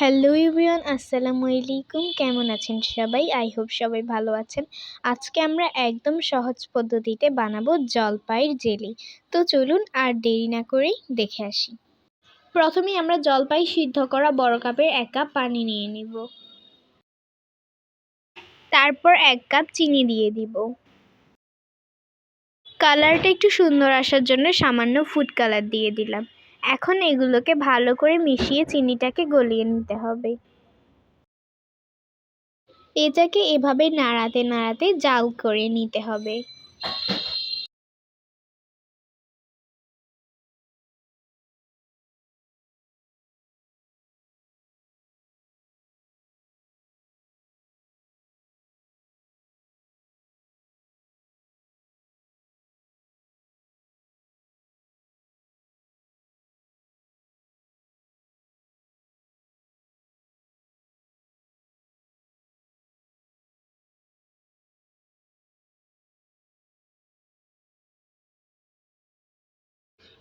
Hello everyone, আসসালামু আলাইকুম। কেমন আছেন সবাই? আই হোপ সবাই ভালো আছেন। আজকে আমরা একদম সহজ পদ্ধতিতে বানাবো জলপাইয়ের জেলি। তো চলুন আর দেরি না করেই দেখে আসি। প্রথমে আমরা জলপাই সিদ্ধ করা বড় কাপের এক কাপ পানি নিয়ে নিব। তারপর এক কাপ চিনি দিয়ে দিব। কালারটা একটু সুন্দর আসার জন্য সামান্য ফুড কালার দিয়ে দিলাম। এখন এগুলোকে ভালো করে মিশিয়ে চিনিটাকে গলিয়ে নিতে হবে। এটাকে এভাবে নাড়াতে নাড়াতে জাল করে নিতে হবে।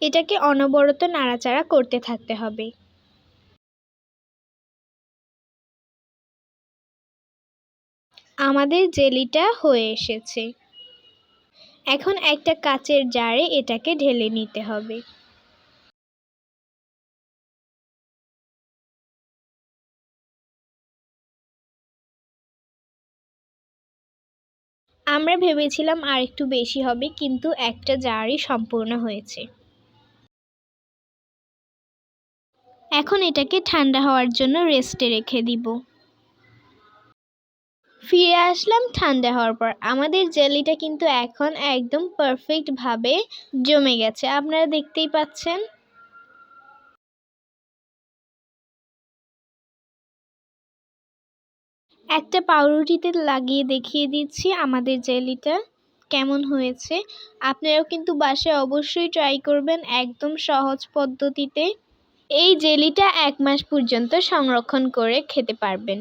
এটাকে অনবরত নাড়াচাড়া করতে থাকতে হবে। আমাদের জেলিটা হয়ে এসেছে। এখন একটা কাচের জারে এটাকে ঢেলে নিতে হবে। আমরা ভেবেছিলাম আর একটু বেশি হবে, কিন্তু একটা জারই সম্পূর্ণ হয়েছে। এখন এটাকে ঠান্ডা হওয়ার জন্য রেস্টে রেখে দিব। ফিরে আসলাম ঠান্ডা হওয়ার পর। আমাদের জেলিটা কিন্তু এখন একদম পারফেক্টভাবে জমে গেছে। আপনারা দেখতেই পাচ্ছেন। একটা পাউরুটিতে লাগিয়ে দেখিয়ে দিচ্ছি আমাদের জেলিটা কেমন হয়েছে। আপনারাও কিন্তু বাসায় অবশ্যই ট্রাই করবেন একদম সহজ পদ্ধতিতে। এই জেলিটা এক মাস পর্যন্ত সংরক্ষণ করে খেতে পারবেন।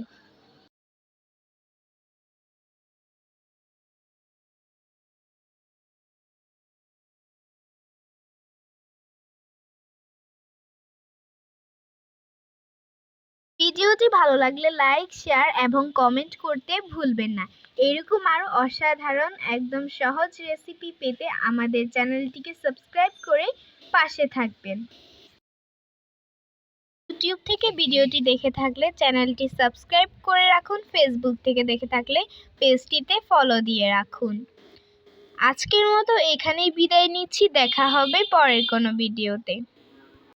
ভিডিওটি ভালো লাগলে লাইক, শেয়ার এবং কমেন্ট করতে ভুলবেন না। এরকম আরও অসাধারণ, একদম সহজ রেসিপি পেতে আমাদের চ্যানেলটিকে সাবস্ক্রাইব করে পাশে থাকবেন। ইউটিউব থেকে ভিডিওটি দেখে থাকলে চ্যানেলটি সাবস্ক্রাইব করে রাখুন ফেসবুক থেকে দেখে থাকলে পেজটিতে ফলো দিয়ে রাখুন। আজকের মতো এখানেই বিদায় নিচ্ছি, দেখা হবে পরের কোনো ভিডিওতে।